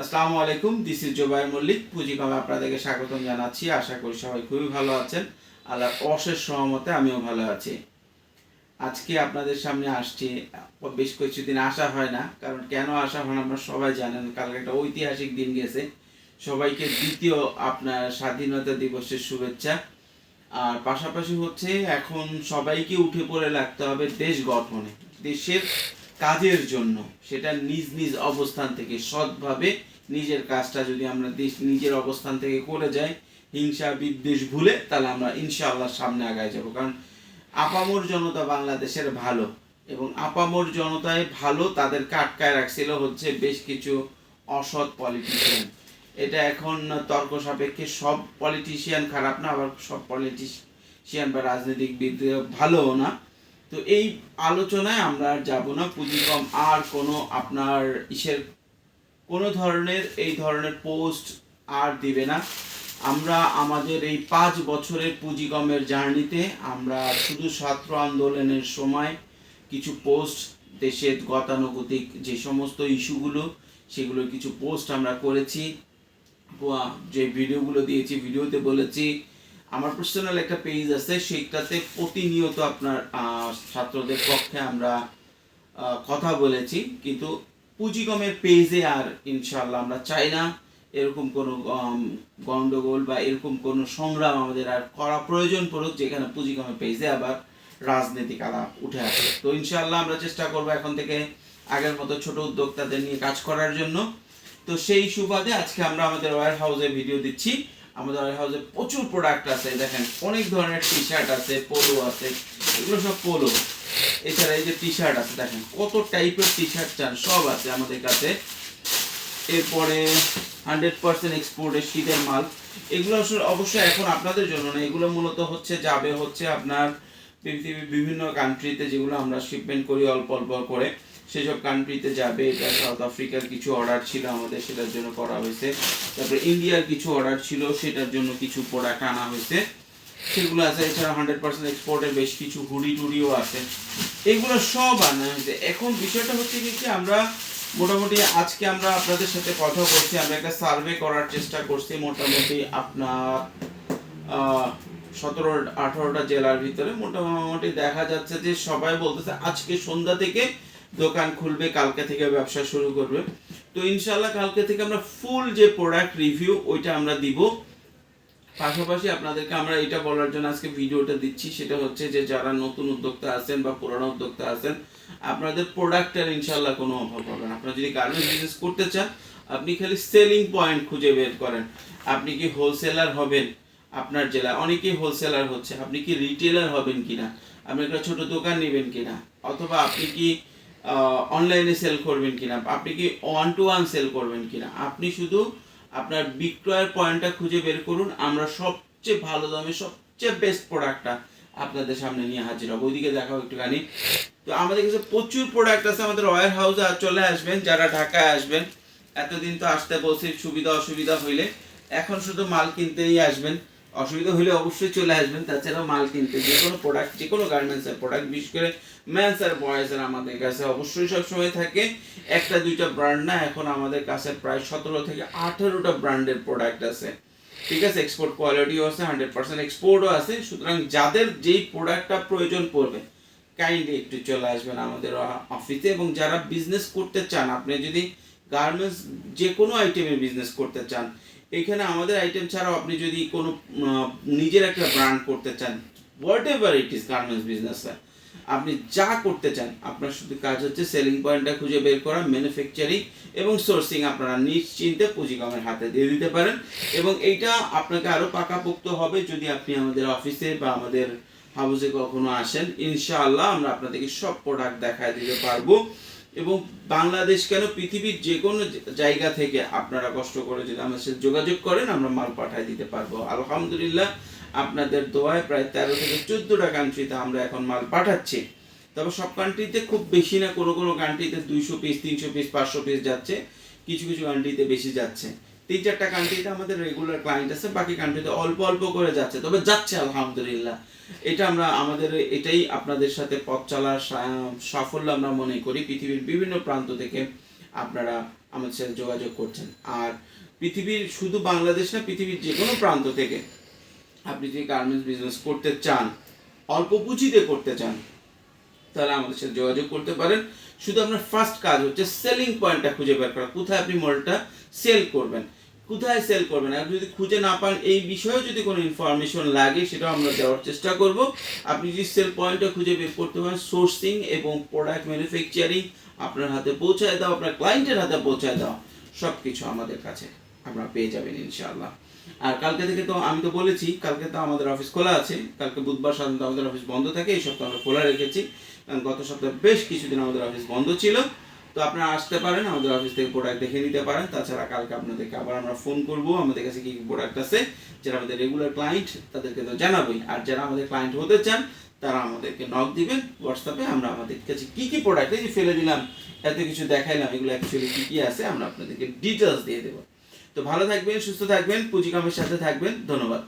আসসালামু আলাইকুম this is Jobai Mallick পুঁজিকমে আপনাদেরকে স্বাগতম জানাচ্ছি। আশা করি সবাই খুবই ভালো আছেন। আল্লাহর অশেষ সহমতে আমিও ভালো আছি। আজকে আপনাদের সামনে আসছি, বেশ কিছুদিন আসা হয় না, কারণ কেন আসা হয় না আমরা সবাই জানেন, কালকে একটা ঐতিহাসিক দিন গেছে। সবাইকে দ্বিতীয় আপনার স্বাধীনতা দিবসের শুভেচ্ছা। আর পাশাপাশি হচ্ছে, এখন সবাইকে উঠে পড়ে লাগতে হবে দেশ গঠনে। দেশের কাজের জন্য, সেটা নিজ নিজ অবস্থান থেকে সৎভাবে নিজের কাজটা যদি আমরা দেশ, নিজের অবস্থান থেকে করে যাই, হিংসা, বিদ্বেষ ভুলে, তাহলে আমরা ইনশাআল্লাহ সামনে আগায় যাব। কারণ আপামর জনতা বাংলাদেশের ভালো এবং আপামর জনতায় ভালো তাদেরকে আটকায় রাখছিল হচ্ছে বেশ কিছু অসৎ পলিটিশিয়ান এটা এখন তর্ক সাপেক্ষে সব পলিটিশিয়ান খারাপ না, আবার সব পলিটিশিয়ান বা রাজনীতিবিদ ভালোও না। তো এই আলোচনায় আমরা আর যাব না। পুঁজি কম আর কোনো আপনার ইসের কোনো ধরনের, এই ধরনের পোস্ট আর দিবে না। আমরা আমাদের এই পাঁচ বছরের পুঁজিকমের জার্নিতে আমরা শুধু ছাত্র আন্দোলনের সময় কিছু পোস্ট, দেশের গতানুগতিক যে সমস্ত ইস্যুগুলো, সেগুলো কিছু পোস্ট আমরা করেছি। যে ভিডিওগুলো দিয়েছি, ভিডিওতে বলেছি আমার পার্সোনাল একটা পেজ আছে সেইটাতে প্রতিনিয়ত আপনার ছাত্রদের পক্ষে আমরা কথা বলেছি। কিন্তু পুঁজিকমের পেজে আর ইনশাল্লাহ আমরা চাই না এরকম কোনো উম, গন্ডগোল বা এরকম কোনো সংগ্রাম আমাদের আর করা প্রয়োজন পড়ুক যেখানে পুঁজিকমের পেজে আবার রাজনৈতিক আলাপ উঠে আসে। তো ইনশাল্লাহ আমরা চেষ্টা করব এখন থেকে আগের মতো ছোট উদ্যোক্তাদের নিয়ে কাজ করার জন্য। তো সেই সুবাদে আজকে আমরা আমাদের ওয়ার হাউসে ভিডিও দিচ্ছি। আমাদের ওয়ার হাউসে প্রচুর প্রোডাক্ট আছে, দেখেন, অনেক ধরনের টি শার্ট আছে পোলো আছে, এগুলো সব পোলো এছাড়া এই যে টি শার্ট আছে, দেখেন, কত টাইপের টি শার্ট চান, সব আছে আমাদের কাছে। এরপরে হান্ড্রেড পার্সেন্ট এক্সপোর্টের শীতের মাল। এগুলো আসলে অবশ্যই এখন আপনাদের জন্য না এগুলো মূলত হচ্ছে, যাবে হচ্ছে আপনার পৃথিবীর বিভিন্ন কান্ট্রিতে যেগুলো আমরা শিপমেন্ট করি অল্প অল্প করে। সেসব কান্ট্রিতে যাবে এটা সাউথ আফ্রিকার কিছু অর্ডার ছিল আমাদের, সেটার জন্য করা হয়েছে। তারপরে ইন্ডিয়ার কিছু অর্ডার ছিল, সেটার জন্য কিছু প্রোডাক্ট আনা হয়েছে। সেগুলো আছে, এছাড়া হান্ড্রেড পার্সেন্ট এক্সপোর্টের বেশ কিছু হুডি টুডিও আছে। এগুলো সব আনা হয়েছে। এখন বিষয়টা হচ্ছে কি আমরা মোটামুটি আজকে আমরা আপনাদের সাথে কথা বলছি, আমরা একটা সার্ভে করার চেষ্টা করছি মোটামুটি আপনার সতেরো, আঠারোটা জেলার ভিতরে। মোটামুটি দেখা যাচ্ছে যে সবাই বলতেছে, আজকে সন্ধ্যা থেকে দোকান খুলবে, কালকে থেকে ব্যবসা শুরু করবে। তো ইনশাল্লাহ কালকে থেকে আমরা ফুল যে প্রোডাক্ট রিভিউ ওইটা আমরা দিব। পাশাপাশি আপনাদেরকে আমরা এটা বলার জন্য আজকে ভিডিওটা দিচ্ছি, সেটা হচ্ছে যে যারা নতুন উদ্যোক্তা আছেন বা পুরানো উদ্যোক্তা আছেন, আপনাদের প্রোডাক্টের ইনশাল্লাহ কোনো অভাব হবে না। আপনারা যদি গার্মেন্টস বিজনেস করতে চান, আপনি খালি সেলিং পয়েন্ট খুঁজে বের করেন। আপনি কি হোলসেলার হবেন আপনার জেলায়? অনেকেই হোলসেলার হচ্ছে। আপনি কি রিটেলার হবেন কিনা? আপনি একটা ছোট দোকান নেবেন কিনা? অথবা আপনি কি অনলাইনে সেল করবেন কিনা? আপনি কি ওয়ান টু ওয়ান সেল করবেন কিনা? আপনি শুধু আপনার বিক্রয়ের পয়েন্টটা খুঁজে বের করুন, আমরা সবচেয়ে ভালো দামে সবচেয়ে বেস্ট প্রোডাক্টটা আপনাদের সামনে নিয়ে হাজির হব। ওইদিকে দেখাও একটুখানি। তো আমাদের কাছে প্রচুর প্রোডাক্ট আছে, আমাদের ওয়ার হাউসে চলে আসবেন, যারা ঢাকায় আসবেন। এতদিন তো আসতে বলছি সুবিধা অসুবিধা হইলে। এখন শুধু মাল কিনতেই আসবেন। অসুবিধা হলে অবশ্যই চলে আসবেন। তাছাড়াও মাল কিনতে যে কোনো প্রোডাক্ট যে কোনো গার্মেন্টসের প্রোডাক্ট বিশেষ করে মেন্স আর বয়েজের আমাদের কাছে অবশ্যই সবসময় থাকে। একটা, দুইটা ব্র্যান্ড না, এখন আমাদের কাছে প্রায় সতেরো থেকে আঠেরোটা ব্র্যান্ডের প্রোডাক্ট আছে। ঠিক আছে? এক্সপোর্ট কোয়ালিটিও আছে হান্ড্রেড পার্সেন্ট এক্সপোর্টও আছে। সুতরাং যাদের যেই প্রোডাক্টটা প্রয়োজন পড়বে কাইন্ডলি একটু চলে আসবেন আমাদের অফিসে এবং যারা বিজনেস করতে চান, আপনি যদি গার্মেন্টস যে কোনো আইটেমের বিজনেস করতে চান এখানে আমাদের আইটেম ছাড়াও আপনি যদি কোনো নিজের একটা ব্র্যান্ড করতে চান whatever it is garments business আপনি যা করতে চান, আপনার শুধু কাজ হচ্ছে সেলিং পয়েন্টটা খুঁজে বের করা ম্যানুফ্যাকচারিং এবং সোর্সিং আপনারা নিশ্চিন্তে পুঁজিকমের হাতে দিয়ে দিতে পারেন এবং এইটা আপনাকে আরও পাকাপোক্ত হবে যদি আপনি আমাদের অফিসে বা আমাদের হাউসে কখনো আসেন, ইনশাআল্লাহ আমরা আপনাদেরকে সব প্রোডাক্ট দেখায় দিতে পারব। এবং বাংলাদেশ কেন পৃথিবীর যে কোনো জায়গা থেকে আপনারা কষ্ট করে যদি আমার সাথে যোগাযোগ করেন, আমরা মাল পাঠিয়ে দিতে পারব। আলহামদুলিল্লাহ, আপনাদের দোয়ায় প্রায় তেরো থেকে চোদ্দোটা কান্ট্রিতে আমরা এখন মাল পাঠাচ্ছি। তবে সব কান্ট্রিতে খুব বেশি না, কোনো কোনো কান্ট্রিতে দুইশো পিস তিনশো পিস পাঁচশো পিস যাচ্ছে। কিছু কিছু কান্ট্রিতে বেশি যাচ্ছে। তিন চারটা কান্ট্রিতে আমাদের রেগুলার ক্লায়েন্ট আছে, বাকি কান্ট্রিতে অল্প অল্প করে যাচ্ছে। তবে যাচ্ছে আলহামদুলিল্লাহ। এটা আমরা, আমাদের এটাই আপনাদের সাথে পথ চলার সাফল্য আমরা মনে করি। পৃথিবীর বিভিন্ন প্রান্ত থেকে আপনারা আমাদের সাথে যোগাযোগ করছেন। আর পৃথিবীর, শুধু বাংলাদেশ না, পৃথিবীর যে কোনো প্রান্ত থেকে আপনি যদি গার্মেন্টস বিজনেস করতে চান, অল্প পুঁজিতে করতে চান তাহলে আমাদের সাথে যোগাযোগ করতে পারেন। শুধু আপনার ফার্স্ট কাজ হচ্ছে সেলিং পয়েন্টটা খুঁজে বের করা। কোথায় আপনি মডেলটা সেল করবেন। কোথায় সেল করবেন? আর যদি খুঁজে না পান, এই বিষয়ে যদি কোনো ইনফরমেশন লাগে, সেটাও আমরা দেওয়ার চেষ্টা করব। আপনি যদি সেল পয়েন্টটা খুঁজে বের করতে পারেন সোর্সিং এবং প্রোডাক্ট ম্যানুফ্যাকচারিং আপনার হাতে পৌঁছায় দাও, আপনার ক্লায়েন্টের হাতে পৌঁছায় দাও। সব কিছু আমাদের কাছে আপনারা পেয়ে যাবেন ইনশাআল্লাহ। আর কালকে থেকে তো আমি তো বলেছি, কালকে তো আমাদের অফিস খোলা আছে। কালকে বুধবার সাধারণত আমাদের অফিস বন্ধ থাকে, এই সপ্তাহে আমরা খোলা রেখেছি। কারণ গত সপ্তাহে বেশ কিছুদিন আমাদের অফিস বন্ধ ছিল। তো আপনারা আসতে পারেন, আমাদের অফিস থেকে প্রোডাক্ট দেখে নিতে পারেন। তাছাড়া কালকে আপনাদেরকে আবার আমরা ফোন করব, আমাদের কাছে কি কি প্রোডাক্ট আছে, যারা আমাদের রেগুলার ক্লায়েন্ট তাদেরকে তো জানাবোই। আর যারা আমাদের ক্লায়েন্ট হতে চান, তারা আমাদেরকে নক দিবেন হোয়াটসঅ্যাপে আমরা আমাদের কাছে কি কি প্রোডাক্ট এই যে ফেলে দিলাম, এত কিছু দেখাইলাম, এগুলো অ্যাকচুয়ালি কি কি আছে, আমরা আপনাদেরকে ডিটেলস দিয়ে দেবো। তো ভালো থাকবেন, সুস্থ থাকবেন পুঁজি কামের সাথে থাকবেন, ধন্যবাদ।